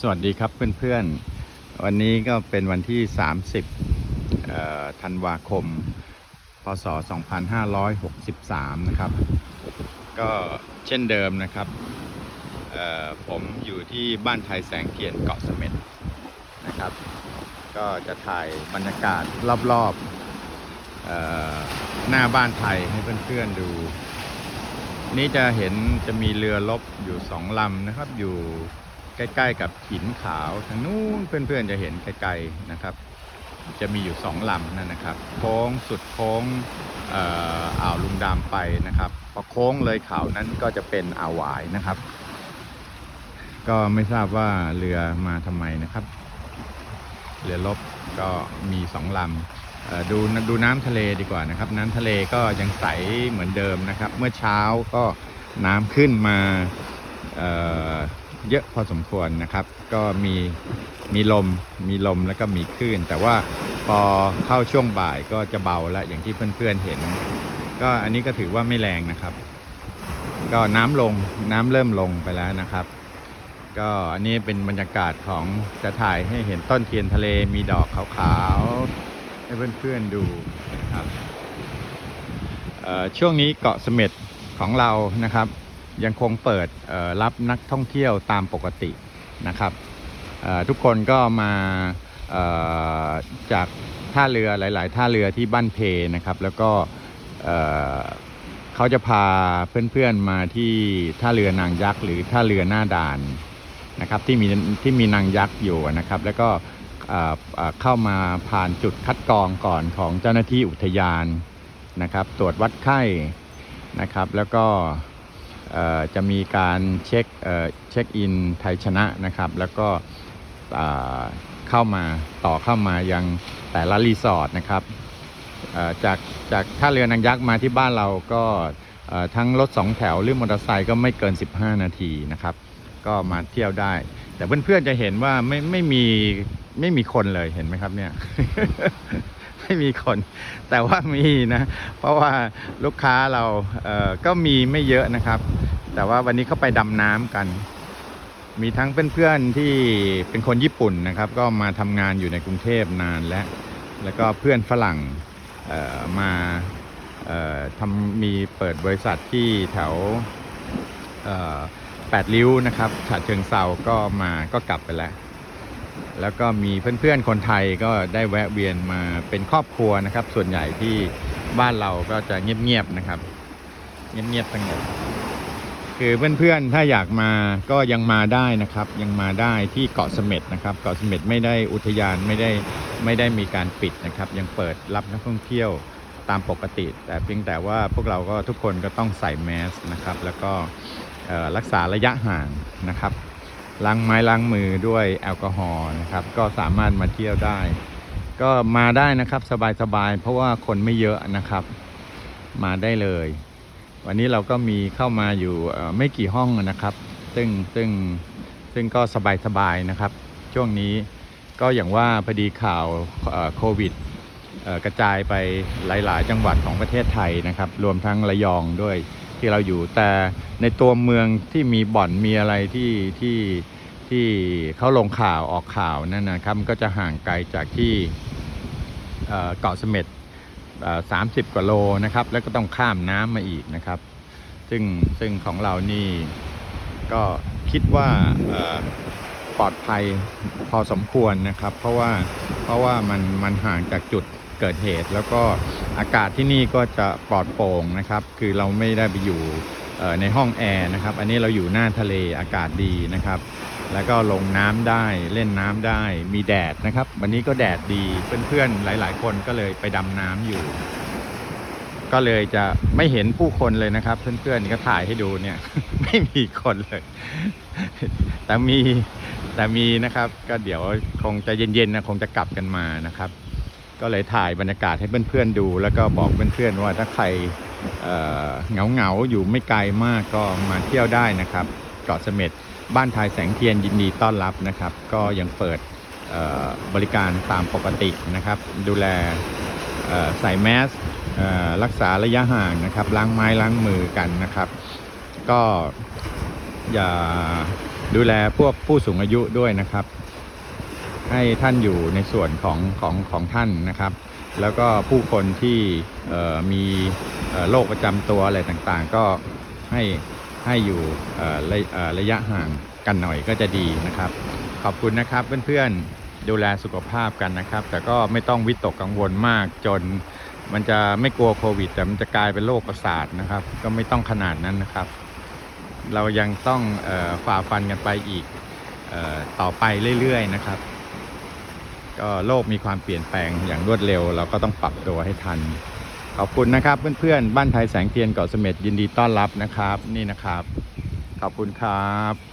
สวัสดีครับเพื่อนๆ วันนี้ก็เป็นวันที่ 30ธันวาคม พศ 2563 นะครับ ก็เช่นเดิมนะครับ ผมอยู่ที่บ้านไทยแสงเทียนเกาะเสม็ดนะครับ ก็จะถ่ายบรรยากาศรอบๆหน้าบ้านไทยให้เพื่อนๆดู นี่จะเห็นจะมีเรือลบอยู่สองลำนะครับอยู่ ใกล้ ๆ กับหินขาวทางนู้นเพื่อนๆจะเห็นไกลๆนะครับ จะมีอยู่สองลำนั่นนะครับ โค้งสุดโค้งอ่อาวลุงดำไปนะครับพอโค้งเลยเขานั้นก็จะเป็นอ่าวหวายนะครับ ก็ไม่ทราบว่าเรือมาทำไมนะครับ เรือลบก็มีสองลำดูดูน้ำทะเลดีกว่านะครับ น้ำทะเลก็ยังใสเหมือนเดิมนะครับ เมื่อเช้าก็น้ำขึ้นมา เยอะพอสมควรนะครับ ก็มีมีลมมีลมแล้วก็มีคลื่น แต่ว่าพอเข้าช่วงบ่ายก็จะเบาแล้วอย่างที่เพื่อนๆเห็น ก็อันนี้ก็ถือว่าไม่แรงนะครับ ก็น้ำลงน้ำเริ่มลงไปแล้วนะครับ ก็อันนี้เป็นบรรยากาศของจะถ่ายให้เห็นต้นเทียนทะเลมีดอกขาวๆให้เพื่อนๆดูนะครับเอ่อช่วงนี้เกาะเสม็ดของเรานะครับ ยังคงเปิดรับนักท่องเที่ยวตามปกตินะครับทุกคนก็มาจากท่าเรือหลาย ๆ ท่าเรือที่บ้านเพนะครับ แล้วก็เขาจะพาเพื่อน ๆ มาที่ท่าเรือนางยักษ์หรือท่าเรือหน้าด่านนะครับที่มีที่มีนางยักษ์อยู่นะครับ แล้วก็เข้ามาผ่านจุดคัดกรองก่อนของเจ้าหน้าที่อุทยานนะครับ ตรวจวัดไข้นะครับ แล้วก็ จะมีการเช็คเช็คอินไทยชนะนะครับ แล้วก็เข้ามาต่อเข้ามายังแต่ละรีสอร์ทนะครับจากจากท่าเรือนางยักษ์มาที่บ้านเราก็ทั้งรถสองแถวหรือมอเตอร์ไซค์ก็ไม่เกิน 15 นาทีนะครับ ก็มาเที่ยวได้ แต่เพื่อนๆจะเห็นว่าไม่ไม่มีไม่มีคนเลยเห็นไหมครับเนี่ย ไม่มีคน แต่ว่ามีนะ เพราะว่าลูกค้าเราเก็มีไม่เยอะนะครับ แต่ว่าวันนี้เขาไปดำน้ำกัน มีทั้งเพื่อนๆที่เป็นคนญี่ปุ่นนะครับ ก็มาทำงานอยู่ในกรุงเทพนานแล้ว แล้วก็เพื่อนฝรั่งมาทำมีเปิดบริษัทที่แถวแปดริ้วนะครับฉะเชิงเซาก็มาก็กลับไปแล้ว แล้วก็มีเพื่อนๆคนไทยก็ได้แวะเวียนมาเป็นครอบครัวนะครับ ส่วนใหญ่ที่บ้านเราก็จะเงียบๆนะครับ เงียบๆสงบคือเพื่อนๆถ้าอยากมาก็ยังมาได้นะครับ ยังมาได้ที่เกาะเสม็ดนะครับ เกาะเสม็ดไม่ได้อุทยานไม่ได้ไม่ได้มีการปิดนะครับ ยังเปิดรับนักท่องเที่ยวตามปกติ แต่เพียงแต่ว่าพวกเราก็ทุกคนก็ต้องใส่แมสนะครับ แล้วก็รักษาระยะห่างนะครับ ล้างไม้ล้างมือด้วยแอลกอฮอล์นะครับ ก็สามารถมาเที่ยวได้ ก็มาได้นะครับสบายๆ เพราะว่าคนไม่เยอะนะครับ มาได้เลย วันนี้เราก็มีเข้ามาอยู่ไม่กี่ห้องนะครับ ซึ่งซึ่งซึ่งก็สบายๆนะครับ ช่วงนี้ก็อย่างว่าพอดีข่าวโควิดกระจายไปหลาย ๆ จังหวัดของประเทศไทยนะครับ รวมทั้งระยองด้วย ที่เราอยู่ แต่ในตัวเมืองที่มีบ่อนมีอะไรที่ที่ที่เขาลงข่าวออกข่าวนั่นนะครับมันก็จะห่างไกลจากที่เกาะเสม็ดสามสิบกว่าโลนะครับ แล้วก็ต้องข้ามน้ำมาอีกนะครับ ซึ่งซึ่งของเรานี่ก็คิดว่าปลอดภัยพอสมควรนะครับ เพราะว่าเพราะว่ามันมันห่างจากจุด เกิดเหตุ แล้วก็อากาศที่นี่ก็จะปลอดโปร่งนะครับ คือเราไม่ได้ไปอยู่ในห้องแอร์นะครับ อันนี้เราอยู่หน้าทะเลอากาศดีนะครับ แล้วก็ลงน้ำได้เล่นน้ำได้มีแดดนะครับ วันนี้ก็แดดดีเพื่อนๆหลาย ๆ คนก็เลยไปดำน้ำอยู่ ก็เลยจะไม่เห็นผู้คนเลยนะครับ เพื่อนๆก็ถ่ายให้ดูเนี่ย ไม่มีคนเลย แต่มีแต่มีนะครับ ก็เดี๋ยวคงจะเย็นๆนะคงจะกลับกันมานะครับ ก็เลยถ่ายบรรยากาศให้เพื่อนๆดู แล้วก็บอกเพื่อนๆว่าถ้าใครเหงาเหงาอยู่ไม่ไกลมากก็มาเที่ยวได้นะครับเกาะเสม็ดบ้านไทยแสงเทียนยินดีต้อนรับนะครับ ก็ยังเปิดบริการตามปกตินะครับ ดูแลใส่แมสรักษาระยะห่างนะครับล้างไม้ล้างมือกันนะครับ ก็อย่าดูแลพวกผู้สูงอายุด้วยนะครับ ให้ท่านอยู่ในส่วนของของของท่านนะครับ แล้วก็ผู้คนที่มีโรคประจำตัวอะไรต่างๆ ก็ให้ให้อยู่ระระยะห่างกันหน่อยก็จะดีนะครับ ขอบคุณนะครับเพื่อนๆดูแลสุขภาพกันนะครับ แต่ก็ไม่ต้องวิตกกังวลมากจนมันจะไม่กลัวโควิด แต่มันจะกลายเป็นโรคประสาทนะครับ ก็ไม่ต้องขนาดนั้นนะครับ เรายังต้องฝ่าฟันกันไปอีกออต่อไปเรื่อยๆนะครับ ก็โลกมีความเปลี่ยนแปลงอย่างรวดเร็ว เราก็ต้องปรับตัวให้ทัน ขอบคุณนะครับเพื่อนๆ บ้านไทยแสงเทียนเกาะเสม็ดยินดีต้อนรับนะครับ นี่นะครับ ขอบคุณครับ